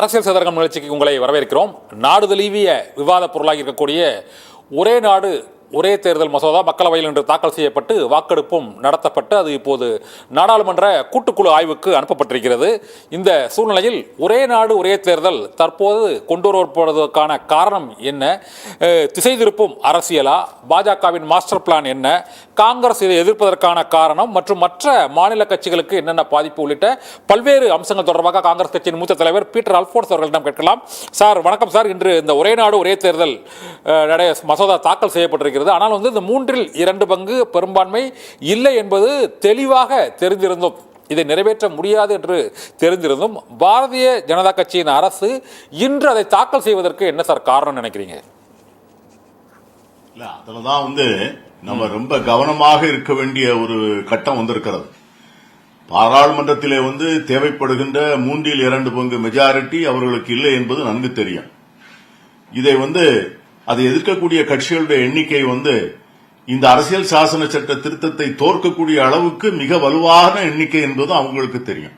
அரசியல் சதுரங்கம் நிகழ்ச்சிக்கு உங்களை வரவேற்கிறோம். நாடு தழுவிய விவாத பொருளாக இருக்கக்கூடிய ஒரே நாடு ஒரே தேர்தல் மசோதா மக்களவையில் இன்று தாக்கல் செய்யப்பட்டு வாக்கெடுப்பும் நடத்தப்பட்டு அது இப்போது நாடாளுமன்ற கூட்டுக்குழு ஆய்வுக்கு அனுப்பப்பட்டிருக்கிறது. இந்த சூழ்நிலையில் ஒரே நாடு ஒரே தேர்தல் தற்போது கொண்டு வரப்படுவதற்கான காரணம் என்ன? திசை திருப்பும் அரசியலா? பாஜகவின் மாஸ்டர் பிளான் என்ன? காங்கிரஸ் இதை எதிர்ப்பதற்கான காரணம் மற்றும் மற்ற மாநில கட்சிகளுக்கு என்னென்ன பாதிப்பு உள்ளிட்ட பல்வேறு அம்சங்கள் தொடர்பாக காங்கிரஸ் கட்சியின் மூத்த தலைவர் பீட்டர் அல்போன்ஸ் அவர்களிடம் கேட்கலாம். சார் வணக்கம் சார். இன்று இந்த ஒரே நாடு ஒரே தேர்தல் மசோதா தாக்கல் செய்யப்பட்டிருக்கிறது. ஆனால் வந்து இந்த மூன்றில் இரண்டு பங்கு பெரும்பான்மை இல்லை என்பது தெளிவாக தெரிந்திருந்தோம் இதை நிறைவேற்ற முடியாது என்று தெரிந்திருந்தும் பாரதிய ஜனதா கட்சியின் அரசு இன்று அதை தாக்கல் செய்வதற்கு என்ன சார் காரணம் நினைக்கிறீங்க? இல்ல அதுலதான் வந்து நம்ம ரொம்ப கவனமாக இருக்க வேண்டிய ஒரு கட்டம் வந்திருக்கிறது. பாராளுமன்றத்திலே வந்து தேவைப்படுகின்ற மூன்றில் இரண்டு பங்கு மெஜாரிட்டி அவர்களுக்கு இல்லை என்பது நன்கு தெரியும். இதை வந்து அதை எதிர்க்கக்கூடிய கட்சிகளுடைய எண்ணிக்கை வந்து இந்த அரசியல் சாசன சட்ட திருத்தத்தை தோற்கக்கூடிய அளவுக்கு மிக வலுவான எண்ணிக்கை என்பதும் அவங்களுக்கு தெரியும்.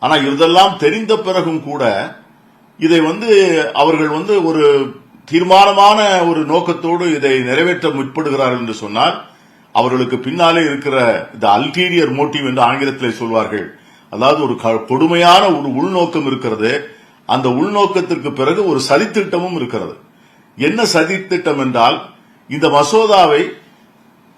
ஆனா இதெல்லாம் தெரிந்த பிறகும் கூட இதை வந்து அவர்கள் வந்து ஒரு தீர்மானமான ஒரு நோக்கத்தோடு இதை நிறைவேற்ற முற்படுகிறார்கள் என்று சொன்னால் அவர்களுக்கு பின்னாலே இருக்கிற இந்த அல்டீரியர் மோட்டிவ் என்று ஆங்கிலத்தில் சொல்வார்கள். அதாவது ஒரு க- கொடுமையான ஒரு உள்நோக்கம் இருக்கிறது. அந்த உள்நோக்கத்திற்கு பிறகு ஒரு சதித்திட்டமும் இருக்கிறது. என்ன சதித்திட்டம் என்றால் இந்த மசோதாவை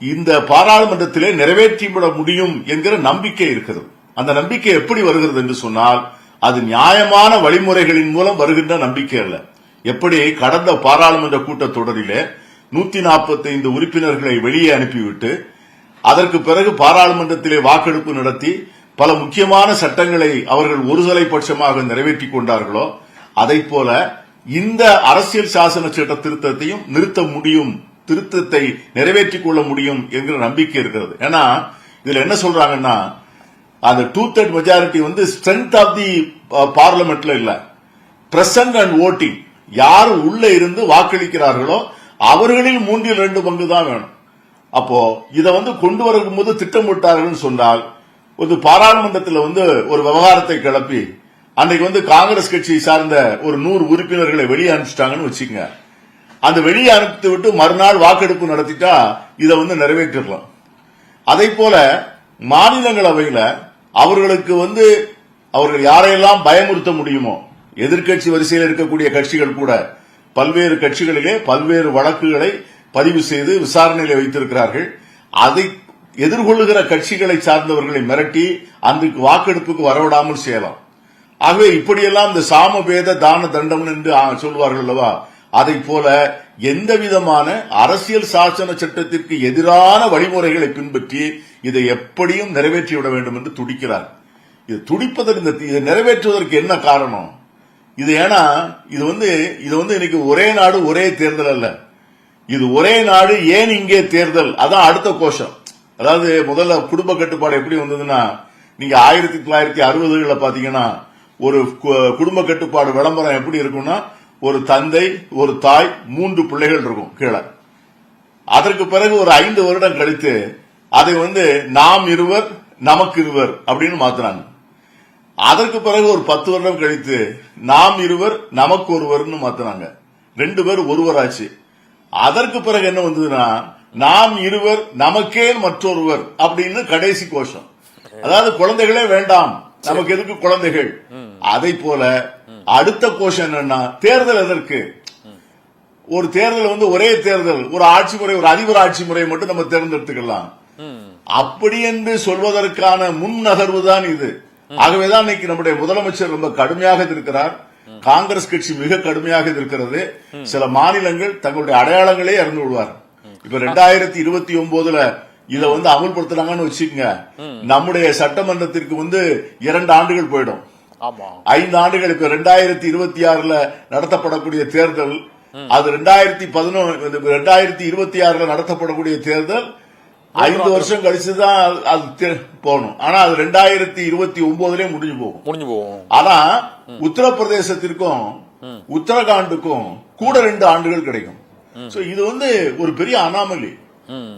இந்த பாராளுமன்றத்திலே நிறைவேற்றிவிட முடியும் என்கிற நம்பிக்கை இருக்கிறது. அந்த நம்பிக்கை எப்படி வருகிறது என்று சொன்னால் அது நியாயமான வழிமுறைகளின் மூலம் வருகின்ற நம்பிக்கை அல்ல. எப்படி கடந்த பாராளுமன்ற கூட்டத்தொடரிலே நூத்தி நாற்பத்தைந்து உறுப்பினர்களை வெளியே அனுப்பிவிட்டு அதற்கு பிறகு பாராளுமன்றத்திலே வாக்கெடுப்பு நடத்தி பல முக்கியமான சட்டங்களை அவர்கள் ஒருதலை பட்சமாக நிறைவேற்றிக் கொண்டார்களோ அதைப் போல இந்த அரசியல் சாசன சட்ட திருத்தத்தையும் நிறுத்த முடியும் திருத்தத்தை நிறைவேற்றிக் கொள்ள முடியும் என்கிற நம்பிக்கை இருக்கிறது. ஏன்னா இதுல என்ன சொல்றாங்கன்னா அந்த டூ தேர்ட் மெஜாரிட்டி வந்து ஸ்ட்ரென்த் ஆஃப் தி பார்லமெண்ட்ல இல்ல. பிரசன்ட் அண்ட் ஓட்டிங் யார் உள்ள இருந்து வாக்களிக்கிறார்களோ அவர்களில் மூன்றில் ரெண்டு பங்கு தான் வேணும். அப்போ இதை வந்து கொண்டு வரும்போது திட்டமிட்டார்கள் சொன்னால் ஒரு பாராளுமன்றத்தில் வந்து ஒரு விவகாரத்தை கிளப்பி அன்னைக்கு வந்து காங்கிரஸ் கட்சியை சார்ந்த ஒரு நூறு உறுப்பினர்களை வெளியே அனுப்பிச்சிட்டாங்கன்னு வச்சுக்கங்க. அந்த வெளியே அனுப்பித்து விட்டு மறுநாள் வாக்கெடுப்பு நடத்திட்டா இதை வந்து நிறைவேற்றிடலாம். அதை போல மாநிலங்களவையில அவர்களுக்கு வந்து அவர்கள் யாரையெல்லாம் பயமுறுத்த முடியுமோ எதிர்க்கட்சி வரிசையில் இருக்கக்கூடிய கட்சிகள் கூட பல்வேறு கட்சிகளிலே பல்வேறு வழக்குகளை பதிவு செய்து விசாரணையில வைத்திருக்கிறார்கள். அதை எதிர்கொள்ளுகிற கட்சிகளை சார்ந்தவர்களை மிரட்டி அன்றைக்கு வாக்கெடுப்புக்கு வரவிடாமல் செய்யலாம். ஆகவே இப்படியெல்லாம் இந்த சாமபேத தான தண்டம் என்று சொல்வார்கள் அல்லவா? அதை போல எந்த விதமான அரசியல் சாசன சட்டத்திற்கு எதிரான வழிமுறைகளை பின்பற்றி இதை எப்படியும் நிறைவேற்றிவிட வேண்டும் என்று துடிக்கிறார். இது துடிப்பதற்கு இந்த இதை நிறைவேற்றுவதற்கு என்ன காரணம்? இது ஏன்னா இது வந்து இது வந்து இன்னைக்கு ஒரே நாடு ஒரே தேர்தல் அல்ல. இது ஒரே நாடு ஏன் இங்கே தேர்தல்? அதான் அடுத்த கோஷம். அதாவது முதல்ல குடும்ப கட்டுப்பாடு எப்படி வந்ததுன்னா நீங்க ஆயிரத்தி தொள்ளாயிரத்தி அறுபதுகளில் பாத்தீங்கன்னா ஒரு கு- குடும்ப கட்டுப்பாடு விளம்பரம் எப்படி இருக்கும்னா ஒரு தந்தை ஒரு தாய் மூன்று பிள்ளைகள் இருக்கும் கீழே. அதற்கு பிறகு ஒரு ஐந்து வருடம் கழித்து அதை வந்து நாம் இருவர் நமக்கு இருவர் அப்படின்னு மாத்துறாங்க. அதற்கு பிறகு ஒரு பத்து வருடம் கழித்து நாம் இருவர் நமக்கு ஒருவர்னு மாத்துனாங்க ரெண்டு பேர் ஒருவராச்சு. அதற்கு பிறகு என்ன வந்ததுன்னா நாம் இருவர் நமக்கே மற்றொருவர் அப்படின்னு கடைசி கோஷம். அதாவது குழந்தைகளே வேண்டாம். நமக்கு எதுக்கு குழந்தைகள்? அதை போல அடுத்த கோஷம் என்னன்னா தேர்தல் எதற்கு? ஒரு தேர்தல் வந்து ஒரே தேர்தல் ஒரு ஆட்சி முறை ஒரு அதிபர் ஆட்சி முறை மட்டும் நம்ம தேர்ந்தெடுத்துக்கலாம். அப்படி என்று சொல்வதற்கான முன் நகர்வு தான் இது. ஆகவேதான் இன்னைக்கு நம்முடைய முதலமைச்சர் ரொம்ப கடுமையாக இருக்கிறார் காங்கிரஸ் கட்சி மிக கடுமையாக இருக்கிறது சில மாநிலங்கள் தங்களுடைய அடையாளங்களே இறந்து விடுவார் இப்ப ரெண்டாயிரத்தி இருபத்தி ஒன்பதுல இத வந்து அமல்படுத்துறாங்கன்னு வச்சுக்கோங்க. நம்முடைய சட்டமன்றத்திற்கு வந்து இரண்டு ஆண்டுகள் போயிடும். ஐந்து ஆண்டுகள் இப்ப ரெண்டாயிரத்தி இருபத்தி ஆறுல நடத்தப்படக்கூடிய தேர்தல் அது ரெண்டாயிரத்தி பதினொன்று ரெண்டாயிரத்தி இருபத்தி ஆறுல நடத்தப்படக்கூடிய தேர்தல் ஐந்து வருஷம் கழிச்சுதான் அது- போகணும். ஆனா அது ரெண்டாயிரத்தி இருபத்தி ஒன்பதுலயே முடிஞ்சு போகும். முடிஞ்சு போவோம் ஆனா உத்தரப்பிரதேசத்திற்கும் உத்தரகாண்டுக்கும் கூட ரெண்டு ஆண்டுகள் கிடைக்கும். சோ இது வந்து ஒரு பெரிய அனாமலி.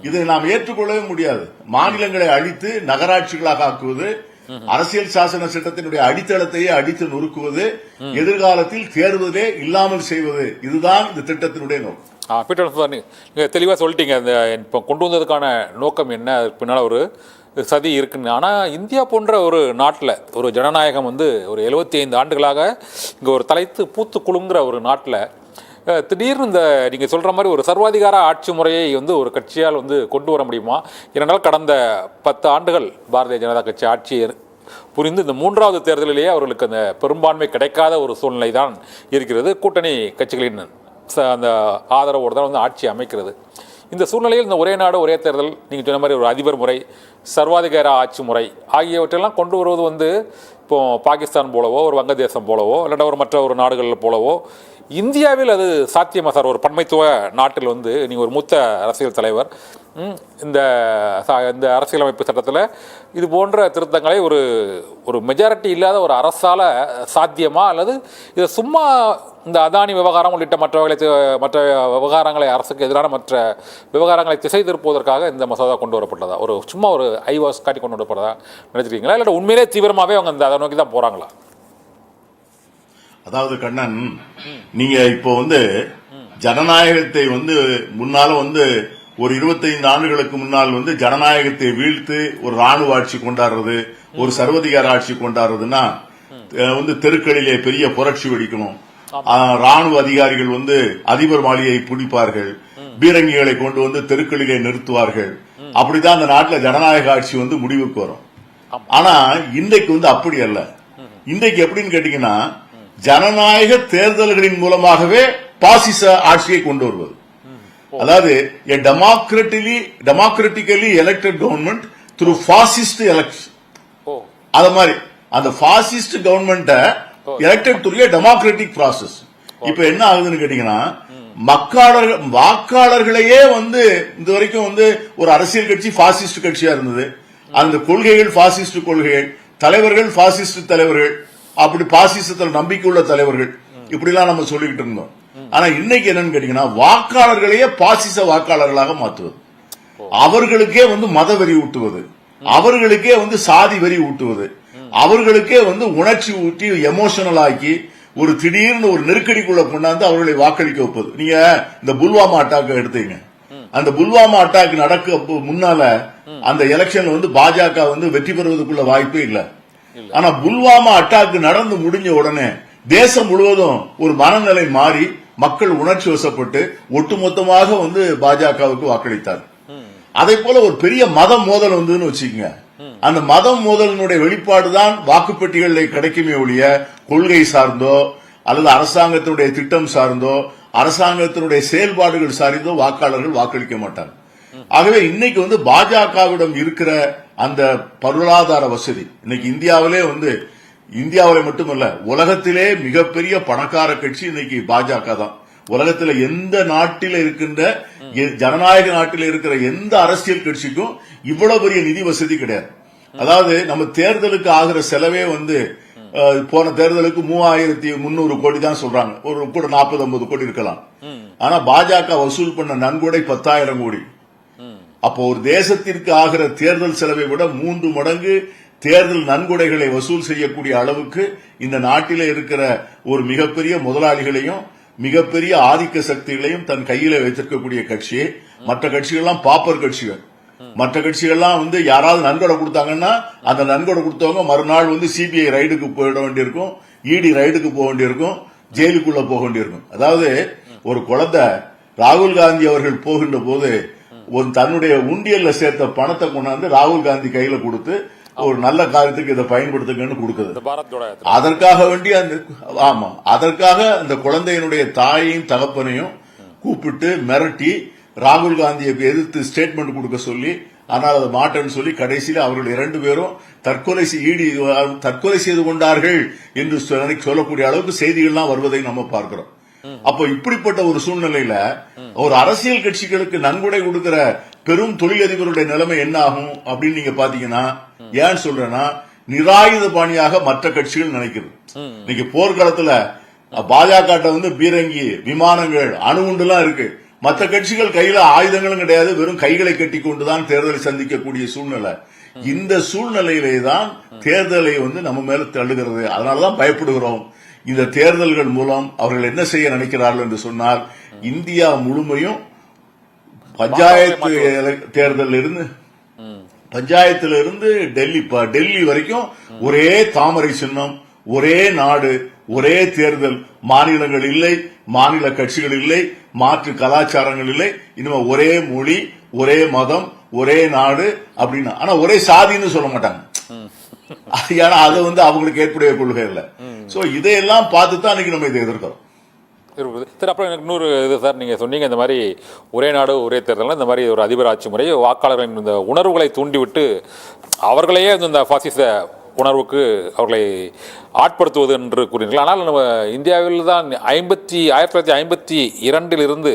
இதை நாம் ஏற்றுக்கொள்ளவே முடியாது. மாநிலங்களை அழித்து நகராட்சிகளாக ஆக்குவது அரசியல் சாசன சட்டத்தினுடைய அடித்தளத்தையே அடித்து நொறுக்குவது எதிர்காலத்தில் தேர்வதே இல்லாமல் செய்வது. இதுதான் இந்த திட்டத்தினுடைய நோக்கம். பீட்டர் நீங்கள் தெளிவாக சொல்லிட்டீங்க. அந்த இப்போ கொண்டு வந்ததுக்கான நோக்கம் என்ன? அதுக்கு பின்னால் ஒரு சதி இருக்குன்னு. ஆனால் இந்தியா போன்ற ஒரு நாட்டில் ஒரு ஜனநாயகம் வந்து ஒரு 75 ஐந்து ஆண்டுகளாக இங்கே ஒரு தலைத்து பூத்து குழுங்குற ஒரு நாட்டில் திடீர்னு இந்த நீங்கள் சொல்கிற மாதிரி ஒரு சர்வாதிகார ஆட்சி முறையை வந்து ஒரு கட்சியால் வந்து கொண்டு வர முடியுமா? ஏனென்றால் கடந்த பத்து ஆண்டுகள் பாரதிய ஜனதா கட்சி ஆட்சியை புரிந்து இந்த மூன்றாவது தேர்தலிலேயே அவர்களுக்கு அந்த பெரும்பான்மை கிடைக்காத ஒரு சூழ்நிலை தான் இருக்கிறது. கூட்டணி கட்சிகளின் ச- அந்த ஆதரவோடு தான் வந்து ஆட்சி அமைக்கிறது. இந்த சூழ்நிலையில் இந்த ஒரே நாடு ஒரே தேர்தல் நீங்கள் சொன்ன மாதிரி ஒரு அதிபர் முறை சர்வாதிகார ஆட்சி முறை ஆகியவற்றெல்லாம் கொண்டு வருவது வந்து இப்போ பாகிஸ்தான் போலவோ ஒரு வங்கதேசம் போலவோ இல்லாட்ட ஒரு மற்ற ஒரு நாடுகளில் போலவோ இந்தியாவில் அது சாத்தியமா சார்? ஒரு பன்மைத்துவ நாட்டில் வந்து நீங்கள் ஒரு மூத்த அரசியல் தலைவர் இந்த இந்த அரசியலமைப்பு சட்டத்தில் இது போன்ற திருத்தங்களை ஒரு ஒரு மெஜாரிட்டி இல்லாத ஒரு அரசால் சாத்தியமா? அல்லது இதை சும்மா இந்த அதானி விவகாரம் உள்ளிட்ட மற்றவர்களை மற்ற விவகாரங்களை அரசுக்கு எதிரான மற்ற விவகாரங்களை திசை திருப்புவதற்காக இந்த மசோதா கொண்டு வரப்பட்டதா? ஒரு சும்மா ஒரு ஐவாஸ் காட்டி கொண்டு வரப்பட்டதா? நினைச்சிருக்கீங்களா? இல்லை உண்மையிலே தீவிரமாகவே அவங்க இந்த அதை நோக்கி தான் போகிறாங்களா அதாவது கண்ணன் நீங்க இப்போ வந்து ஜனநாயகத்தை வந்து முன்னால வந்து ஒரு 25 ஆண்டுகளுக்கு முன்னால் வந்து ஜனநாயகத்தை வீழ்த்து ஒரு ராணுவ ஆட்சி கொண்டாடுறது ஒரு சர்வதிகார ஆட்சி கொண்டாடுறதுன்னா வந்து தெருக்களிலே பெரிய புரட்சி வெடிக்கணும். ராணுவ அதிகாரிகள் வந்து அதிபர் மாளிகையை பிடிப்பார்கள். பீரங்கிகளை கொண்டு வந்து தெருக்களிலே நிறுத்துவார்கள். அப்படிதான் அந்த நாட்டில் ஜனநாயக ஆட்சி வந்து முடிவுக்கு வரும். ஆனா இன்றைக்கு வந்து அப்படி அல்ல. இன்றைக்கு எப்படின்னு கேட்டீங்கன்னா ஜனநாயக தேர்தல்களின் மூலமாகவே பாசிச ஆட்சியை கொண்டு வருவது. அதாவது democratically democratically elected government through fascist election. ஓ. அத மாதிரி அந்த fascist government elected through democratic process இப்ப என்ன ஆகுதுன்னு கேட்டீங்கன்னா மக்காளர் வாக்காளர்களையே வந்து இது வரைக்கும் வந்து ஒரு அரசியல் கட்சி பாசிஸ்ட் கட்சியா இருந்தது. அந்த கொள்கைகள் பாசிஸ்ட் கொள்கைகள் தலைவர்கள் பாசிஸ்ட் தலைவர்கள். அப்படி பாசிசத்தில் நம்பிக்கை உள்ள தலைவர்கள். இப்படிலாம் நம்ம சொல்லிக்கிட்டு இருந்தோம். ஆனா இன்னைக்கு என்னன்னு கேட்டீங்கன்னா வாக்காளர்களையே பாசிச வாக்காளர்களாக மாற்றுவது. அவர்களுக்கே வந்து மத வெறி ஊட்டுவது. அவர்களுக்கே வந்து சாதி வெறி ஊட்டுவது. அவர்களுக்கே வந்து உணர்ச்சி ஊட்டி எமோஷனல் ஆக்கி ஒரு திடீர்னு ஒரு நெருக்கடிக்குள்ள கொண்டாந்து அவர்களை வாக்களிக்க வைப்பது. நீங்க இந்த புல்வாமா அட்டாக் எடுத்தீங்க. அந்த புல்வாமா அட்டாக் நடக்க முன்னால அந்த எலெக்ஷன்ல வந்து பாஜக வந்து வெற்றி பெறுவதற்குள்ள வாய்ப்பே இல்ல. ஆனா புல்வாமா அட்டாக் நடந்து முடிஞ்ச உடனே தேசம் முழுவதும் ஒரு மனநிலை மாறி மக்கள் உணர்ச்சி வசப்பட்டு ஒட்டுமொத்தமாக வந்து பாஜகவுக்கு வாக்களித்தார். அதே போல ஒரு பெரிய மத மோதல் வந்ததுன்னு வச்சுக்கோங்க. அந்த மதம் மோதலினுடைய வெளிப்பாடு தான் வாக்குப்பெட்டிகளில் கிடைக்குமே ஒழிய கொள்கை சார்ந்தோ அல்லது அரசாங்கத்தினுடைய திட்டம் சார்ந்தோ அரசாங்கத்தினுடைய செயல்பாடுகள் சார்ந்தோ வாக்காளர்கள் வாக்களிக்க மாட்டாங்க. ஆகவே இன்னைக்கு வந்து பாஜகவிடம் இருக்கிற அந்த பொருளாதார வசதி. இன்னைக்கு இந்தியாவிலே வந்து இந்தியாவிலே மட்டுமல்ல உலகத்திலே மிகப்பெரிய பணக்கார கட்சி இன்னைக்கு பாஜக தான். உலகத்துல எந்த நாட்டில் இருக்கின்ற ஜனநாயக நாட்டில் இருக்கிற எந்த அரசியல் கட்சிக்கும் இவ்வளவு பெரிய நிதி வசதி கிடையாது. அதாவது நம்ம தேர்தலுக்கு ஆகிற செலவே வந்து போன தேர்தலுக்கு மூவாயிரத்தி முன்னூறு கோடி தான் சொல்றாங்க. ஒரு கூட நாற்பது ஐம்பது கோடி இருக்கலாம். ஆனா பாஜக வசூல் பண்ண நன்கொடை பத்தாயிரம் கோடி. அப்போ ஒரு தேசத்திற்கு ஆகிற தேர்தல் செலவை விட மூன்று மடங்கு தேர்தல் நன்கொடைகளை வசூல் செய்யக்கூடிய அளவுக்கு இந்த நாட்டில இருக்கிற ஒரு மிகப்பெரிய முதலாளிகளையும் மிகப்பெரிய ஆதிக்க சக்திகளையும் தன் கையில வைத்திருக்கக்கூடிய கட்சி மற்ற கட்சிகள்லாம் பாப்பர் கட்சிகள். மற்ற கட்சிகள்லாம் வந்து யாராவது நன்கொடை கொடுத்தாங்கன்னா அந்த நன்கொடை கொடுத்தவங்க மறுநாள் வந்து சிபிஐ ரைடுக்கு போயிட வேண்டியிருக்கும் இடி ரைடுக்கு போக வேண்டியிருக்கும் ஜெயிலுக்குள்ள போக வேண்டியிருக்கும். அதாவது ஒரு குழந்தை ராகுல் காந்தி அவர்கள் போகின்ற போது ஒரு தன்னுடைய உண்டியல்ல சேர்த்த பணத்தை கொண்டாந்து ராகுல் காந்தி கையில கொடுத்து ஒரு நல்ல காரியத்துக்கு இதை பயன்படுத்துங்கன்னு கொடுக்குது. அதற்காக வேண்டி அந்த ஆமா அதற்காக அந்த குழந்தையினுடைய தாயையும் தகப்பனையும் கூப்பிட்டு மிரட்டி ராகுல் காந்தியை எதிர்த்து ஸ்டேட்மெண்ட் கொடுக்க சொல்லி ஆனால் அதை மாட்டேன்னு சொல்லி கடைசியில் அவர்கள் இரண்டு பேரும் தற்கொலை ஈடி தற்கொலை செய்து கொண்டார்கள் என்று சொல்லி- சொல்லக்கூடிய அளவுக்கு செய்திகள்லாம் வருவதை நம்ம பார்க்கிறோம் அப்போ இப்படிப்பட்ட ஒரு சூழ்நிலையில ஒரு அரசியல் கட்சிகளுக்கு நன்கொடை கொடுக்கிற பெரும் தொழிலதிபருடைய நிலைமை என்ன ஆகும் அப்படின்னு நீங்க பாத்தீங்கன்னா ஏன் சொல்றேன்னா நிராயுத பாணியாக மற்ற கட்சிகள் நினைக்குது. இன்னைக்கு போர்க்களத்துல பாஜக வந்து பீரங்கி விமானங்கள் அணுகுண்டுலாம் இருக்கு. மற்ற கட்சிகள் கையில ஆயுதங்களும் கிடையாது வெறும் கைகளை கட்டி கொண்டுதான் தேர்தலை சந்திக்கக்கூடிய சூழ்நிலை. இந்த சூழ்நிலையிலே தான் தேர்தலை வந்து நம்ம மேல தள்ளுகிறது. அதனாலதான் பயப்படுகிறோம். இந்த தேர்தல்கள் மூலம் அவர்கள் என்ன செய்ய நினைக்கிறார்கள் என்று சொன்னால் இந்தியா முழுமையும் பஞ்சாயத்து தேர்தல் இருந்து பஞ்சாயத்துல இருந்து டெல்லி டெல்லி வரைக்கும் ஒரே தாமரை சின்னம் ஒரே நாடு ஒரே தேர்தல். மாநிலங்கள் இல்லை மாநில கட்சிகள் இல்லை மாற்று கலாச்சாரங்கள் இல்லை. இனிமே ஒரே மொழி ஒரே மதம் ஒரே நாடு அப்படின்னு. ஆனா ஒரே சாதின்னு சொல்ல மாட்டாங்க. ஏன்னா அது வந்து அவங்களுக்கு ஏற்புடைய கொள்கை இல்லை ஸோ இதையெல்லாம் பார்த்து தான் இன்னைக்கு நம்ம இதை எதிர்க்கிறோம். இருக்குது சார் அப்புறம் எனக்கு இன்னொரு இது சார் நீங்கள் சொன்னீங்க இந்த மாதிரி ஒரே நாடு ஒரே தேர்தலில் இந்த மாதிரி ஒரு அதிபர் ஆட்சி முறை வாக்காளர்களின் இந்த உணர்வுகளை தூண்டிவிட்டு அவர்களையே இந்த ஃபாசிச உணர்வுக்கு அவர்களை ஆட்படுத்துவது என்று கூறினீர்கள். ஆனால் நம்ம இந்தியாவில் தான் ஐம்பத்தி ஆயிரத்தி தொள்ளாயிரத்தி ஐம்பத்தி இரண்டிலிருந்து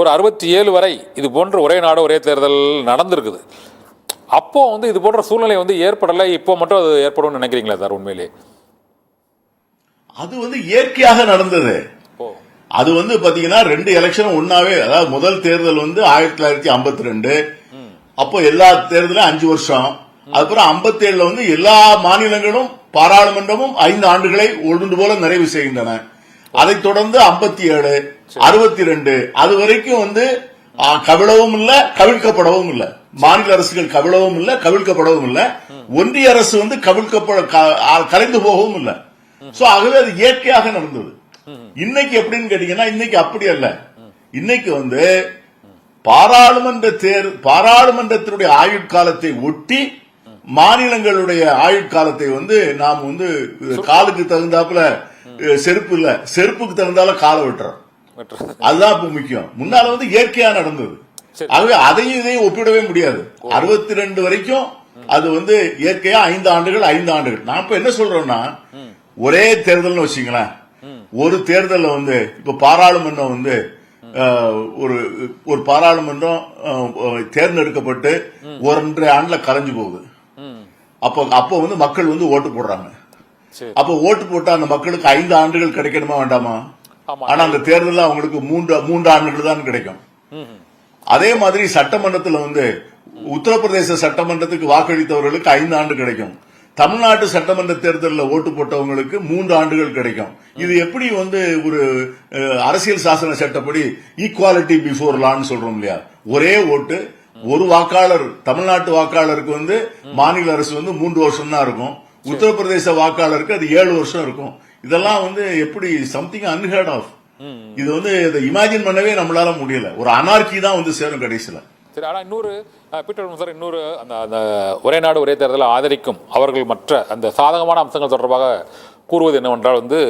ஒரு அறுபத்தி ஏழு வரை இது போன்ற ஒரே நாடு ஒரே தேர்தல் நடந்திருக்குது. அப்போது வந்து இது போன்ற சூழ்நிலை வந்து ஏற்படலை இப்போ மட்டும் அது ஏற்படும் நினைக்கிறீங்களா சார் உண்மையிலே? அது வந்து இயற்கையாக நடந்தது. அது வந்து பாத்தீங்கன்னா ரெண்டு எலெக்ஷனும் ஒன்னாவே அதாவது முதல் தேர்தல் வந்து ஆயிரத்தி தொள்ளாயிரத்தி ஐம்பத்தி ரெண்டு. அப்போ எல்லா தேர்தலும் அஞ்சு வருஷம். அதுக்கப்புறம் ஐம்பத்தி ஏழுல வந்து எல்லா மாநிலங்களும் பாராளுமன்றமும் ஐந்து ஆண்டுகளை ஒன்று போல நிறைவு செய்கின்றன. அதைத் தொடர்ந்து ஐம்பத்தி ஏழு அறுபத்தி ரெண்டு அது வரைக்கும் வந்து கவிழவும் இல்ல கவிழ்க்கப்படவும் இல்ல. மாநில அரசுகள் கவிழவும் இல்ல கவிழ்க்கப்படவும் இல்ல. ஒன்றிய அரசு வந்து கவிழ்க்கப்பட கலைந்து போகவும் இல்ல. சோ ஆகவே அது இயற்கையாக நடந்தது. இன்னைக்கு எப்படின்னு கேட்டீங்கன்னா இன்னைக்கு அப்படி அல்ல. இன்னைக்கு வந்து பாராளுமன்ற தேர் பாராளுமன்றத்தினுடைய ஆயுட்காலத்தை ஒட்டி மாநிலங்களுடைய ஆயுட்காலத்தை வந்து நாம் வந்து காலுக்கு தகுந்தாப்புல செருப்பு இல்ல. செருப்புக்கு தகுந்தால காலை விட்டுறோம். அதுதான் இப்ப முக்கியம். முன்னால வந்து இயற்கையா நடந்தது. ஆகவே அதையும் இதையும் ஒப்பிடவே முடியாது. அறுபத்தி ரெண்டு வரைக்கும் அது வந்து இயற்கையா ஐந்து ஆண்டுகள் ஐந்து ஆண்டுகள். நான் இப்ப என்ன சொல்றேன்னா ஒரே தேர்தல்னு வச்சுங்களேன். ஒரு தேர்தல்ல வந்து இப்ப பாராளுமன்றம் வந்து ஒரு ஒரு பாராளுமன்றம் தேர்ந்தெடுக்கப்பட்டு ஒன்றரை ஆண்டுல கலைஞ்சு போகுது. அப்போ அப்போ வந்து மக்கள் வந்து ஓட்டு போடுறாங்க. அப்ப ஓட்டு போட்டா அந்த மக்களுக்கு ஐந்து ஆண்டுகள் கிடைக்கணுமா வேண்டாமா. ஆனா அந்த தேர்தலில் அவங்களுக்கு மூன்று மூன்று ஆண்டுகள் தான் கிடைக்கும். அதே மாதிரி சட்டமன்றத்தில் வந்து உத்தரப்பிரதேச சட்டமன்றத்துக்கு வாக்களித்தவர்களுக்கு ஐந்து ஆண்டு கிடைக்கும். தமிழ்நாட்டு சட்டமன்ற தேர்தலில் ஓட்டு போட்டவங்களுக்கு மூன்று ஆண்டுகள் கிடைக்கும். இது எப்படி வந்து ஒரு அரசியல் சாசன சட்டப்படி ஈக்குவாலிட்டி பிஃபோர் லான்னு சொல்றோம் இல்லையா? ஒரே ஓட்டு ஒரு வாக்காளர் தமிழ்நாட்டு வாக்காளருக்கு வந்து மாநில அரசு வந்து மூன்று வருஷம் தான் இருக்கும். உத்தரப்பிரதேச வாக்காளருக்கு அது ஏழு வருஷம் இருக்கும். இதெல்லாம் வந்து எப்படி சம்திங் அன்ஹெர்ட் ஆஃப் இது வந்து இதை இமேஜின் பண்ணவே நம்மளால முடியல. ஒரு அனார்கி தான் வந்து சேரும் கடைசியில. சரி ஆனால் இன்னொரு பீட்டர் சார் இன்னொரு அந்த அந்த ஒரே நாடு ஒரே தேர்தலில் ஆதரிக்கும் அவர்கள் மற்ற அந்த சாதகமான அம்சங்கள் தொடர்பாக கூறுவது என்னவென்றால் வந்து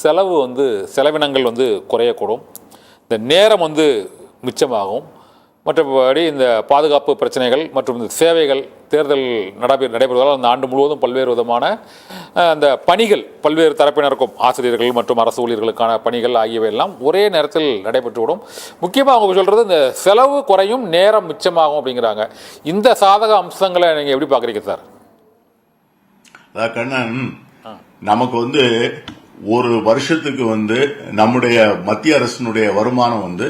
செலவு வந்து செலவினங்கள் வந்து குறையக்கூடும். இந்த நேரம் வந்து மிச்சமாகும். மற்றபடி இந்த பாதுகாப்பு பிரச்சனைகள் மற்றும் இந்த சேவைகள் தேர்தல் நடைபெ நடைபெறுவதால் அந்த ஆண்டு முழுவதும் பல்வேறு விதமான அந்த பணிகள் பல்வேறு தரப்பினருக்கும் ஆசிரியர்கள் மற்றும் அரசு ஊழியர்களுக்கான பணிகள் ஆகியவை எல்லாம் ஒரே நேரத்தில் நடைபெற்றுவிடும். முக்கியமாக அவங்க சொல்றது இந்த செலவு குறையும் நேரம் மிச்சமாகும் அப்படிங்கிறாங்க. இந்த சாதக அம்சங்களை நீங்கள் எப்படி பார்க்குறீங்க சார்? கண்ணன் நமக்கு வந்து ஒரு வருஷத்துக்கு வந்து நம்முடைய மத்திய அரசினுடைய வருமானம் வந்து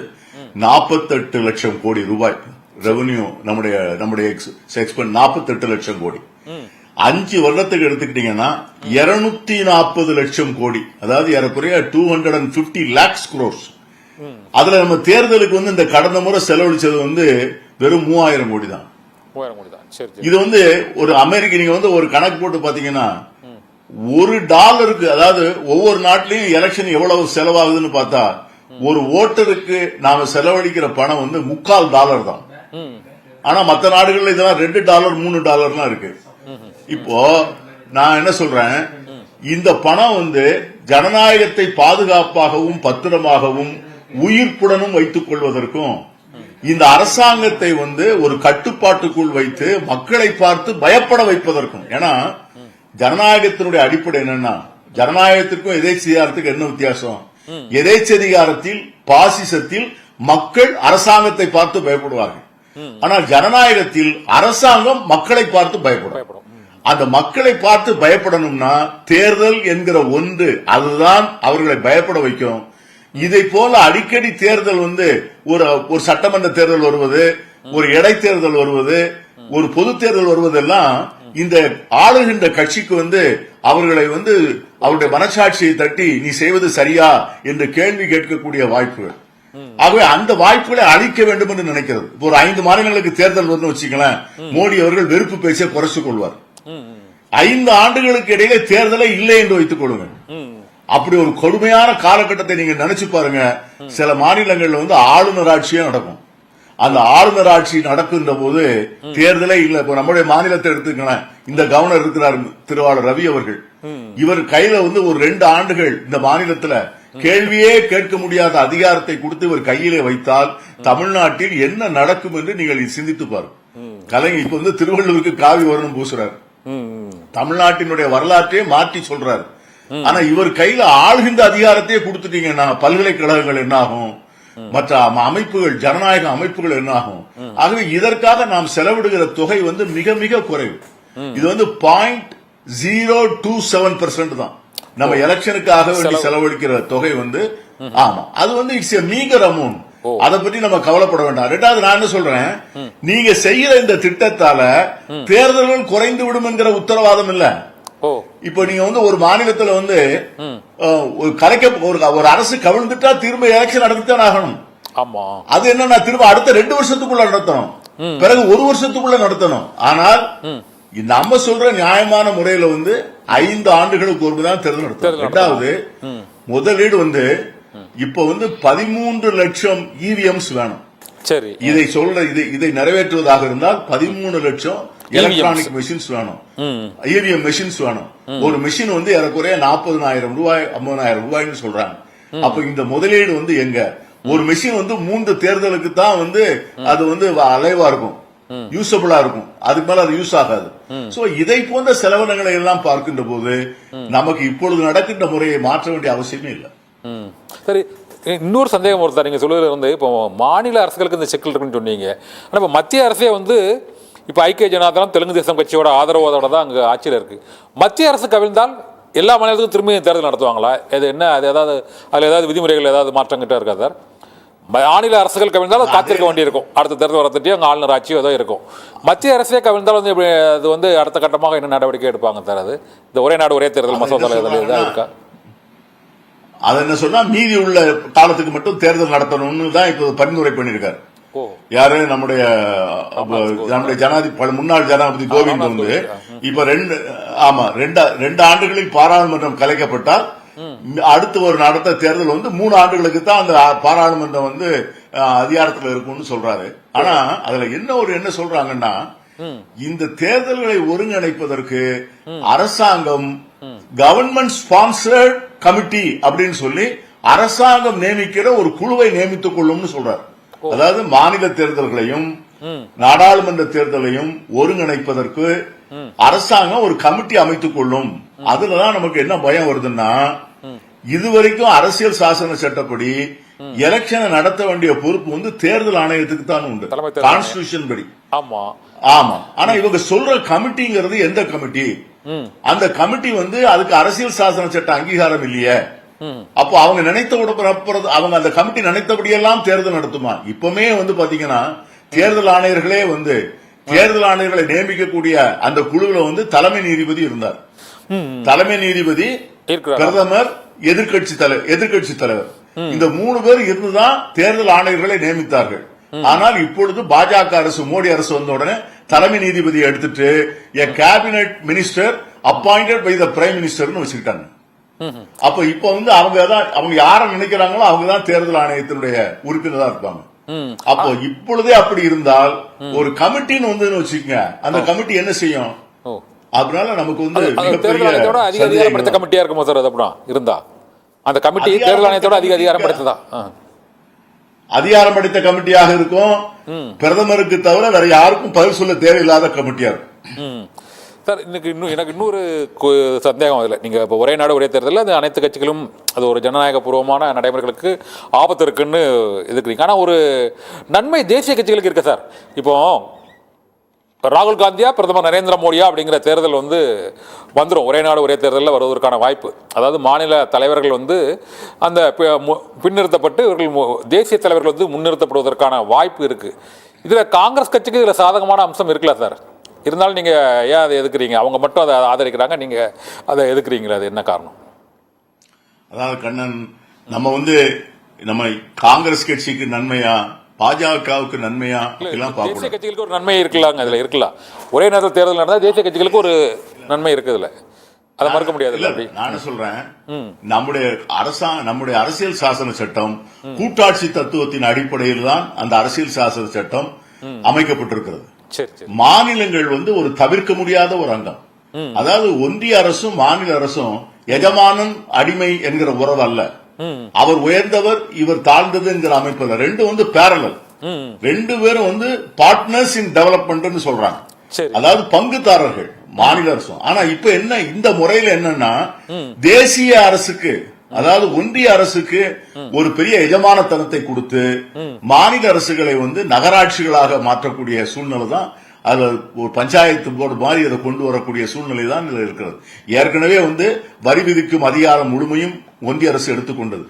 நாற்பத்தெட்டு லட்சம் கோடி ரூபாய். ரெவன்யூ நம்முடைய நம்முடைய எக்ஸ்பெண்ட் நாற்பத்தெட்டு லட்சம் கோடி. அஞ்சு வருடத்துக்கு எடுத்துக்கிட்டீங்கன்னா இருநூத்தி நாற்பது லட்சம் கோடி. அதாவது ஏறக்குறைய two hundred and fifty lakhs crores அதுல நம்ம தேர்தலுக்கு வந்து இந்த கடந்த முறை செலவழிச்சது வந்து வெறும் மூவாயிரம் கோடி தான். இது வந்து ஒரு அமெரிக்க நீங்க வந்து ஒரு கணக்கு போட்டு பாத்தீங்கன்னா ஒரு டாலருக்கு அதாவது ஒவ்வொரு நாட்டிலையும் எலெக்ஷன் எவ்வளவு செலவாகுதுன்னு பார்த்தா ஒரு ஓட்டருக்கு நாம செலவழிக்கிற பணம் வந்து முக்கால் டாலர் தான். ஆனா மத்த நாடுகள்ல இதெல்லாம் ரெண்டு டாலர் மூணு டாலர்லாம் இருக்கு. இப்போ நான் என்ன சொல்றேன்? இந்த பணம் வந்து ஜனநாயகத்தை பாதுகாப்பாகவும் பத்திரமாகவும் உயிர்ப்புடனும் வைத்துக் கொள்வதற்கும் இந்த அரசாங்கத்தை வந்து ஒரு கட்டுப்பாட்டுக்குள் வைத்து மக்களை பார்த்து பயப்பட வைப்பதற்கும். ஏன்னா ஜனநாயகத்தினுடைய அடிப்படை என்னன்னா ஜனநாயகத்திற்கும் எதேச்சதிகாரத்துக்கு என்ன வித்தியாசம்? எதேச்சதிகாரத்தில் பாசிசத்தில் மக்கள் அரசாங்கத்தை பார்த்து பயப்படுவார்கள். ஆனால் ஜனநாயகத்தில் அரசாங்கம் மக்களை பார்த்து பயப்படும். அந்த மக்களை பார்த்து பயப்படணும்னா தேர்தல் என்கிற ஒன்று அதுதான் அவர்களை பயப்பட வைக்கும். இதை போல அடிக்கடி தேர்தல் வந்து ஒரு ஒரு சட்டமன்ற தேர்தல் வருவது ஒரு இடைத்தேர்தல் வருவது ஒரு பொது தேர்தல் வருவதெல்லாம் இந்த ஆளுகின்ற கட்சிக்கு வந்து அவர்களை வந்து அவருடைய மனசாட்சியை தட்டி நீ செய்வது சரியா என்று கேள்வி கேட்கக்கூடிய வாய்ப்புகள் ஆகவே அந்த வாய்ப்புகளை அழிக்க வேண்டும் என்று நினைக்கிறது. இப்போ ஒரு ஐந்து மாநிலங்களுக்கு தேர்தல் வந்து வச்சுக்கலாம் மோடி அவர்கள் வெறுப்பு பேசிய குறைச்சு கொள்வார். ஐந்து ஆண்டுகளுக்கு இடையிலே தேர்தலே இல்லை என்று வைத்துக் கொள்ளுங்கள். அப்படி ஒரு கொடுமையான காலகட்டத்தை நீங்க நினைச்சு பாருங்க. சில மாநிலங்கள்ல வந்து ஆளுநர் ஆட்சியே நடக்கும். அந்த ஆளுநர் ஆட்சி நடக்கின்ற போது தேர்தலே இல்ல. இப்ப நம்முடைய மாநிலத்தை எடுத்துக்கலாம் இந்த கவர்னர் இருக்கிறார் திருவாளர் ரவி அவர்கள். இவர் கையில வந்து ஒரு ரெண்டு ஆண்டுகள் இந்த மாநிலத்துல கேள்வியே கேட்க முடியாத அதிகாரத்தை கொடுத்து இவர் கையிலே வைத்தால் தமிழ்நாட்டில் என்ன நடக்கும் என்று நீங்கள் சிந்தித்து பாருங்க. கலைஞர் இப்ப வந்து திருவள்ளுவருக்கு காவி வரணும் பூசுறாரு. தமிழ்நாட்டினுடைய வரலாற்றையே மாற்றி சொல்றாரு. ஆனா இவர் கையில ஆள்கின்ற அதிகாரத்தையே கொடுத்துட்டீங்கன்னா பல்கலைக்கழகங்கள் என்ன ஆகும் மற்ற அமைப்புகள் ஜனநாயக அமைப்புகள் என்ன ஆகும் ஆகவே இதற்காக நாம் செலவிடுகிற தொகை வந்து மிக மிக குறைவு. இது வந்து பாயிண்ட் ஜீரோ டூ செவன் தான். நம்ம எலெக்ஷனுக்காக வேண்டி செலவழிக்கிற தொகை வந்து ஆமா. அது வந்து இட்ஸ் எ மீகர் அமௌண்ட் அத பத்தி நம்ம கவலைப்பட வேண்டாம். ரெண்டாவது நான் என்ன சொல்றேன்? நீங்க செய்யற இந்த திட்டத்தால தேர்தல்கள் குறைந்து விடும் என்கிற உத்தரவாதம் இல்ல. இப்ப நீங்க வந்து ஒரு மாநிலத்துல வந்து ஒரு கலைக்க ஒரு ஒரு அரசு கவிழ்ந்துட்டா திரும்ப எலெக்ஷன் நடத்தித்தான் ஆகணும். ஆமா. அது என்னன்னா திரும்ப அடுத்த ரெண்டு வருஷத்துக்குள்ள நடத்தணும். பிறகு ஒரு வருஷத்துக்குள்ள நடத்தணும். ஆனால் நம்ம சொல்ற நியாயமான முறையில வந்து ஐந்து ஆண்டுகளுக்கு தேர்தல் நடத்தணும். தேர்தல் ரெண்டாவது முதலீடு வந்து இப்ப வந்து பதிமூன்று லட்சம் இவிஎம்ஸ் வேணும். சரி. இதை சொல்ற இதை இதை நிறைவேற்றுவதாக இருந்தால் பதிமூணு லட்சம். எலக்ட்ரானிக் மெஷின்ஸ் வேணும். இவிஎம் மெஷின்ஸ் வேணும். ஒரு மெஷின் வந்து ஏறக்குறைய நாற்பதனாயிரம் ரூபாய் ஐம்பதாயிரம் ரூபாய்னு சொல்றாங்க. அப்ப இந்த முதலீடு வந்து எங்க? ஒரு மெஷின் வந்து மூன்று தேர்தலுக்கு தான் வந்து அது வந்து அலைவா இருக்கும். யூசபிளா இருக்கும். அதுக்கு மேல அது யூஸ் ஆகாது. சோ இதை போன்ற செலவினங்களை எல்லாம் பார்க்கின்ற போது நமக்கு இப்பொழுது நடக்கின்ற முறையை மாற்ற வேண்டிய அவசியமே இல்லை. ம். சரி இன்னொரு சந்தேகம் ஒருத்தர் நீங்கள் சொல்லுவது வந்து இப்போ மாநில அரசுகளுக்கு இந்த சிக்கல் இருக்குன்னு சொன்னீங்க. ஆனால் இப்போ மத்திய அரசே வந்து இப்போ ஐக்கிய ஜனதாதளம் தெலுங்கு தேசம் கட்சியோட ஆதரவோட தான் அங்கே ஆட்சியில் இருக்குது மத்திய அரசு கவிழ்ந்தால் எல்லா மாநிலத்துக்கும் திரும்பி தேர்தல் நடத்துவாங்களா? இது என்ன அது ஏதாவது அதில் ஏதாவது விதிமுறைகள் ஏதாவது மாற்றம் கிட்ட இருக்கா சார்? மாநில அரசுகள் கவிழ்ந்தால் அது காத்திருக்க வேண்டியிருக்கும். அடுத்த தேர்தல் வரத்திட்டே அங்கே ஆளுநர் ஆட்சியோ ஏதோ இருக்கும். மத்திய அரசே கவிழ்ந்தால் வந்து அது வந்து அடுத்த கட்டமாக என்ன நடவடிக்கை எடுப்பாங்க சார் அது? இந்த ஒரே நாடு ஒரே தேர்தல் இதில் இதாக இருக்கா? அது என்ன சொன்னா மீதி உள்ள காலத்துக்கு மட்டும் தேர்தல் நடத்தணும்னு தான் இப்போ பரிந்துரை பண்ணிருக்காரு ஓ. யாரு? நம்முடைய நம்முடைய ஜனாதிபதி முன்னாள் ஜனாதிபதி கோவிந்த் வந்து இப்ப ரெண்டு ஆமா ரெண்டு ரெண்டு ஆண்டுகளில் பாராளுமன்றம் கலைக்கப்பட்டால் அடுத்து ஒரு நடத்த தேர்தல் வந்து மூணு ஆண்டுகளுக்கு தான் அந்த பாராளுமன்றம் வந்து அதிகாரத்தில் அதிகாரத்துல இருக்கும்னு சொல்றாரு. ஆனா அதுல என்ன ஒரு என்ன சொல்றாங்கன்னா இந்த தேர்தல்களை ஒருங்கிணைப்பதற்கு அரசாங்கம் கவர்மெண்ட் ஸ்பான்சர்ட் கமிட்டி அப்படின்னு சொல்லி அரசாங்கம் நியமிக்கிற ஒரு குழுவை நியமித்துக் கொள்ளும்னு சொல்றாரு. அதாவது மாநில தேர்தல்களையும் நாடாளுமன்ற தேர்தலையும் ஒருங்கிணைப்பதற்கு அரசாங்கம் ஒரு கமிட்டி அமைத்துக் கொள்ளும். அதுலதான் நமக்கு என்ன பயம் வருதுன்னா இதுவரைக்கும் அரசியல் சாசன சட்டப்படி எலெக்ஷனை நடத்த வேண்டிய பொறுப்பு வந்து தேர்தல் ஆணையத்துக்கு தான் உண்டு. கான்ஸ்டிடியூஷன் படி. ஆமாம் ஆமா. ஆனா இவங்க சொல்ற கமிட்டிங்கிறது எந்த கமிட்டி? அந்த கமிட்டி வந்து அதுக்கு அரசியல் சாசன சட்ட அங்கீகாரம் இல்லையே. அப்போ அவங்க நினைத்த உடம்பு அவங்க அந்த கமிட்டி நினைத்தபடியெல்லாம் தேர்தல் நடத்துமா? இப்பவுமே வந்து பாத்தீங்கன்னா தேர்தல் ஆணையர்களே வந்து தேர்தல் ஆணையர்களை நியமிக்கக்கூடிய அந்த குழுவுல வந்து தலைமை நீதிபதி இருந்தார். தலைமை நீதிபதி பிரதமர் எதிர்க்கட்சி தலைவர் எதிர்க்கட்சி தலைவர். இந்த மூணு பேர் இருந்துதான் தேர்தல் ஆணையர்களை நியமித்தார்கள். ஆனால் இப்பொழுது பாஜக அரசு மோடி அரசு வந்த உடனே தலைமை நீதிபதியை எடுத்துட்டு a cabinet minister appointed by the prime மினிஸ்டர்னு வச்சுக்கிட்டாங்க அப்ப இப்ப வந்து அவங்க தான் அவங்க யார நினைக்கிறாங்களோ அவங்க தான் தேர்தல் ஆணையத்தினுடைய உறுப்பினரா இருப்பாங்க. அப்போ இப்பொழுதே அப்படி இருந்தால் ஒரு கமிட்டின்னு வந்து வச்சுக்கோங்க. அந்த கமிட்டி என்ன செய்யும்? அதனால நமக்கு வந்து அது- அது தேர்தல் ஆணையத்தோட அதிக. அதிகாரப்படுத்த கமிட்டியா இருக்குமா சார் அது அப்படின்னா இருந்தா. அந்த கமிட்டி தேர்தல் ஆணையத்தோட அதிக அதிகாரம் படைத்ததா. அதிகாரம் படைத்த கமிட்டியாக இருக்கும். பிரதமருக்கு தவிர வேற யாருக்கும் பதில் சொல்ல தேவையில்லாத கமிட்டியா இருக்கும். சார் இன்னைக்கு இன்னும் எனக்கு இன்னொரு சந்தேகம் அதில். நீங்கள் இப்போ ஒரே நாடு ஒரே தேர்தலில் அந்த அனைத்து கட்சிகளும் அது ஒரு ஜனநாயக பூர்வமான நடைமுறைகளுக்கு ஆபத்து இருக்குன்னு எதிர்க்கிறீங்க ஆனால் ஒரு நன்மை தேசிய கட்சிகளுக்கு இருக்கு சார். இப்போ ராகுல் காந்தியா பிரதமர் நரேந்திர மோடியா அப்படிங்கிற தேர்தல் வந்து வந்துடும் ஒரே நாடு ஒரே தேர்தலில் வருவதற்கான வாய்ப்பு. அதாவது மாநில தலைவர்கள் வந்து அந்த பி- பின்னிறுத்தப்பட்டு இவர்கள் தேசிய தலைவர்கள் வந்து முன்னிறுத்தப்படுவதற்கான வாய்ப்பு இருக்குது இதில் காங்கிரஸ் கட்சிக்கு இதில் சாதகமான அம்சம் இருக்குல்ல சார். இருந்தாலும் நீங்கள் ஏன் அதை எதுக்குறீங்க? அவங்க மட்டும் அதை ஆதரிக்கிறாங்க நீங்கள் அதை எதுக்குறீங்களா? அது என்ன காரணம்? அதாவது கண்ணன் நம்ம வந்து நம்ம காங்கிரஸ் கட்சிக்கு நன்மையா பாஜகவுக்கு நன்மையா? இதெல்லாம் தேசிய கட்சிகளுக்கு ஒரு நன்மை இருக்கலாங்க இதுல இருக்கலாம். ஒரே நேரத்தில் தேர்தல் நடந்தா தேசிய கட்சிகளுக்கு ஒரு நன்மை இருக்குது இதுல. அதை மறுக்க முடியாது இல்ல அப்படி. நான் என்ன சொல்றேன் நம்முடைய அரசா நம்முடைய அரசியல் சாசன சட்டம் கூட்டாட்சி தத்துவத்தின் அடிப்படையில் தான் அந்த அரசியல் சாசன சட்டம் அமைக்கப்பட்டிருக்கிறது. மாநிலங்கள் வந்து ஒரு தவிர்க்க முடியாத ஒரு அங்கம். அதாவது ஒன்றிய அரசும் மாநில அரசும் எஜமானன் அடிமை என்கிற உறவு அல்ல. அவர் உயர்ந்தவர் இவர் தாழ்ந்தது என்கிற அமைப்பு ரெண்டு வந்து பேரலல் ரெண்டு பேரும் வந்து பார்ட்னர்ஸ் இன் டெவலப்மெண்ட் சொல்றாங்க. அதாவது பங்குதாரர்கள் மாநில அரசும் ஆனா இப்ப என்ன இந்த முறையில என்னன்னா தேசிய அரசுக்கு அதாவது ஒன்றிய அரசுக்கு ஒரு பெரிய எஜமானத்தனத்தை கொடுத்து மாநில அரசுகளை வந்து நகராட்சிகளாக மாற்றக்கூடிய சூழ்நிலை தான் அது ஒரு பஞ்சாயத்து போர்டு மாதிரி அதை கொண்டு வரக்கூடிய சூழ்நிலை தான் இதுல இருக்கிறது. ஏற்கனவே வந்து வரி விதிக்கும் அதிகாரம் முழுமையும் ஒன்றிய அரசு எடுத்துக்கொண்டது.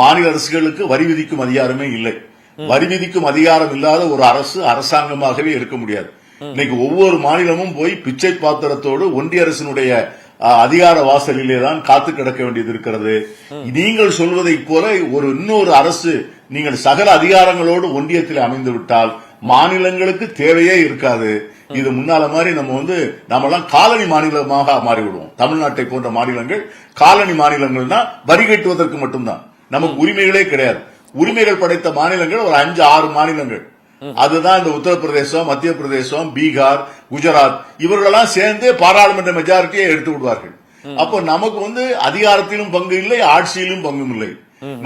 மாநில அரசுகளுக்கு வரி விதிக்கும் அதிகாரமே இல்லை. வரி விதிக்கும் அதிகாரம் இல்லாத ஒரு அரசு அரசாங்கமாகவே இருக்க முடியாது. இன்னைக்கு ஒவ்வொரு மாநிலமும் போய் பிச்சை பாத்திரத்தோடு ஒன்றிய அரசினுடைய அதிகார வாசலிலே தான் காத்து கிடக்க வேண்டியது இருக்கிறது. நீங்கள் சொல்வதைப் போல ஒரு இன்னொரு அரசு நீங்கள் சகல அதிகாரங்களோடு ஒன்றியத்தில் அமைந்து விட்டால் மாநிலங்களுக்கு தேவையே இருக்காது. இது முன்னால மாதிரி நம்ம வந்து நம்மலாம் காலனி மாநிலமாக மாறிவிடுவோம். தமிழ்நாட்டை போன்ற மாநிலங்கள் காலனி மாநிலங்கள்னா வரி கட்டுவதற்கு மட்டும்தான். நமக்கு உரிமைகளே கிடையாது. உரிமைகள் படைத்த மாநிலங்கள் ஒரு அஞ்சு ஆறு மாநிலங்கள். அதுதான் இந்த உத்தரப்பிரதேசம் மத்திய பிரதேசம் பீகார் குஜராத். இவர்களெல்லாம் சேர்ந்து பாராளுமன்ற மெஜாரிட்டியை எடுத்து விடுவார்கள் அப்போ நமக்கு வந்து அதிகாரத்திலும் பங்கு இல்லை ஆட்சியிலும் பங்கும் இல்லை.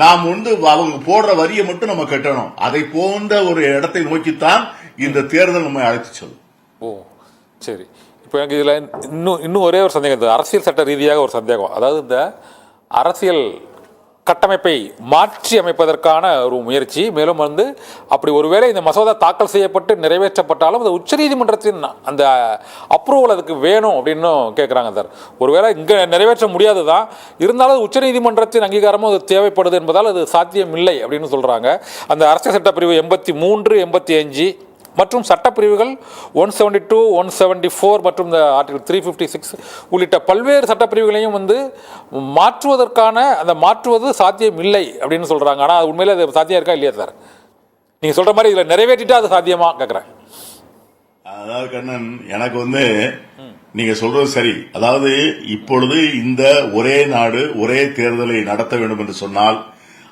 நாம் வந்து அவங்க போடுற வரியை மட்டும் நம்ம கட்டணும். அதை போன்ற ஒரு இடத்தை நோக்கித்தான் இந்த தேர்தல் நம்மை அழைத்து செல்லும். ஓ சரி. இப்போ எனக்கு இதில் இன்னும் இன்னும் ஒரே ஒரு சந்தேகம். இந்த அரசியல் சட்ட ரீதியாக ஒரு சந்தேகம். அதாவது இந்த அரசியல் கட்டமைப்பை மாற்றி அமைப்பதற்கான ஒரு முயற்சி. மேலும் வந்து அப்படி ஒருவேளை இந்த மசோதா தாக்கல் செய்யப்பட்டு நிறைவேற்றப்பட்டாலும் அது உச்சநீதிமன்றத்தின் அந்த அப்ரூவல் அதுக்கு வேணும் அப்படின்னு கேட்குறாங்க சார். ஒருவேளை இங்கே நிறைவேற்ற முடியாது தான் இருந்தாலும் உச்சநீதிமன்றத்தின் அங்கீகாரமும் அது தேவைப்படுது என்பதால் அது சாத்தியம் இல்லை அப்படின்னு சொல்கிறாங்க அந்த அரசியல் சட்டப்பிரிவு எண்பத்தி மூன்று எண்பத்தி அஞ்சு மற்றும் சட்டப்பிரிவுகள் one seventy two one seventy four மற்றும் இந்த ஆர்டிகல் த்ரீ ஃபிஃப்டி சிக்ஸ் உள்ளிட்ட பல்வேறு சட்டப்பிரிவுகளையும் வந்து மாற்றுவதற்கான அந்த மாற்றுவது சாத்தியம் இல்லை அப்படின்னு சொல்கிறாங்க ஆனால் அது உண்மையில் அது சாத்தியம் இருக்கா இல்லையா சார்? நீங்கள் சொல்கிற மாதிரி இதில் நிறைவேற்றிட்டா அது சாத்தியமாக கேட்குறேன் அதாவது கண்ணன் எனக்கு வந்து நீங்க சொல்றது சரி. அதாவது இப்பொழுது இந்த ஒரே நாடு ஒரே தேர்தலை நடத்த வேண்டும் என்று சொன்னால்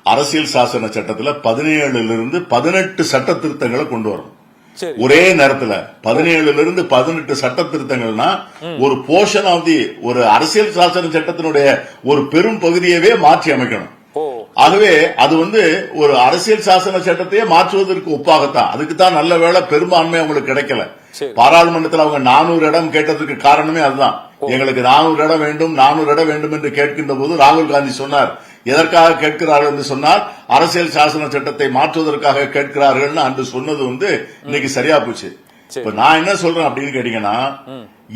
அரசியல் சாசன சட்டத்தில் பதினேழுல இருந்து பதினெட்டு சட்ட திருத்தங்களை கொண்டு வரும் ஒரே நேரத்துல பதினேழுல இருந்து பதினெட்டு சட்ட திருத்தங்கள்னா ஒரு போர்ஷன் ஆஃப் தி ஒரு அரசியல் சாசன சட்டத்தினுடைய ஒரு பெரும் பகுதியவே மாற்றி அமைக்கணும். ஆகவே அது வந்து ஒரு அரசியல் சாசன சட்டத்தையே மாற்றுவதற்கு ஒப்பாகத்தான். அதுக்கு தான் நல்ல வேளை பெரும்பான்மை அவங்களுக்கு கிடைக்கல. பாராளுமன்றத்தில் அவங்க நானூறு இடம் கேட்டதுக்கு காரணமே அதுதான். எங்களுக்கு நானூறு இடம் வேண்டும் நானூறு இடம் வேண்டும் என்று கேட்கின்ற போது ராகுல் காந்தி சொன்னார் எதற்காக கேட்கிறார்கள் என்று சொன்னால் அரசியல் சாசன சட்டத்தை மாற்றுவதற்காக கேட்கிறார்கள் அன்று சொன்னது வந்து இன்னைக்கு சரியா போச்சு. இப்ப நான் என்ன சொல்றேன் அப்படின்னு கேட்டீங்கன்னா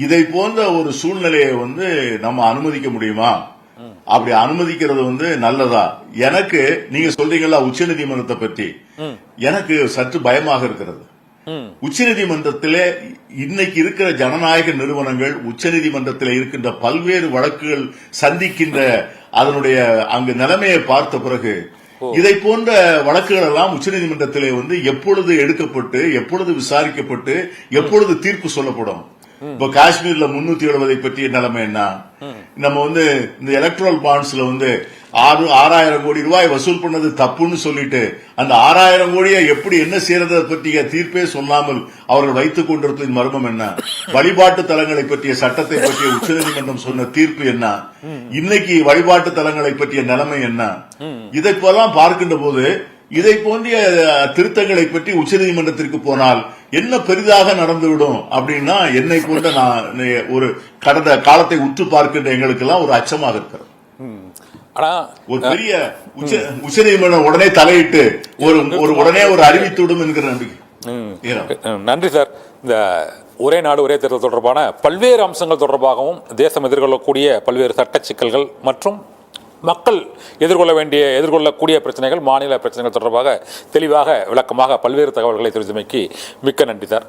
இதை போன்ற ஒரு சூழ்நிலையை வந்து நம்ம அனுமதிக்க முடியுமா? அப்படி அனுமதிக்கிறது வந்து நல்லதா? எனக்கு நீங்க சொல்றீங்களா உச்சநீதிமன்றத்தை பற்றி எனக்கு சற்று பயமாக இருக்கிறது. உச்சநீதிமன்றத்திலே இன்னைக்கு இருக்கிற ஜனநாயக நிறுவனங்கள் உச்சநீதிமன்றத்தில் இருக்கின்ற பல்வேறு வழக்குகள் சந்திக்கின்ற அதனுடைய அங்கு நிலைமையை பார்த்த பிறகு இதை போன்ற வழக்குகள் எல்லாம் உச்சநீதிமன்றத்திலே வந்து எப்பொழுது எடுக்கப்பட்டு எப்பொழுது விசாரிக்கப்பட்டு எப்பொழுது தீர்ப்பு சொல்லப்படும்? இப்ப காஷ்மீர்ல முன்னூத்தி எழுபதை பற்றிய நிலைமை என்ன? நம்ம வந்து இந்த எலக்ட்ரல் பாண்ட்ஸ்ல வந்து ஆறு ஆறாயிரம் கோடி ரூபாய் வசூல் பண்ணது தப்புன்னு சொல்லிட்டு அந்த ஆறாயிரம் கோடியை எப்படி என்ன செய்யறதை பற்றிய தீர்ப்பே சொல்லாமல் அவர்கள் வைத்துக் கொண்டிருப்பதின் மர்மம் என்ன? வழிபாட்டு தலங்களை பற்றிய சட்டத்தை பற்றிய உச்சநீதிமன்றம் சொன்ன தீர்ப்பு என்ன? இன்னைக்கு வழிபாட்டு தலங்களை பற்றிய நிலைமை என்ன? இதை போலாம் பார்க்கின்ற போது இதை போன்ற திருத்தங்களை பற்றி உச்சநீதிமன்றத்திற்கு போனால் என்ன பெரிதாக நடந்துவிடும் அப்படின்னா என்னை போன்ற நான் ஒரு கடந்த காலத்தை உற்று பார்க்கின்ற எங்களுக்கு எல்லாம் ஒரு அச்சமாக இருக்கிறது. ஒரு பெரிய உச்ச உச்சநீதிமன்றம் உடனே தலையிட்டு ஒரு ஒரு உடனே ஒரு அறிவித்துவிடும் என்கிற நம்பிக்கை. நன்றி சார். இந்த ஒரே நாடு ஒரே தேர்தல் தொடர்பான பல்வேறு அம்சங்கள் தொடர்பாகவும் தேசம் எதிர்கொள்ளக்கூடிய பல்வேறு சட்ட சிக்கல்கள் மற்றும் மக்கள் எதிர்கொள்ள வேண்டிய எதிர்கொள்ளக்கூடிய பிரச்சனைகள் மாநில பிரச்சனைகள் தொடர்பாக தெளிவாக விளக்கமாக பல்வேறு தகவல்களை தெரிவித்தமைக்கு மிக்க நன்றி சார்.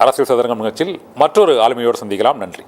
அரசியல் சதுரங்கம் நிகழ்ச்சியில் மற்றொரு ஆளுமையோடு சந்திக்கலாம். நன்றி.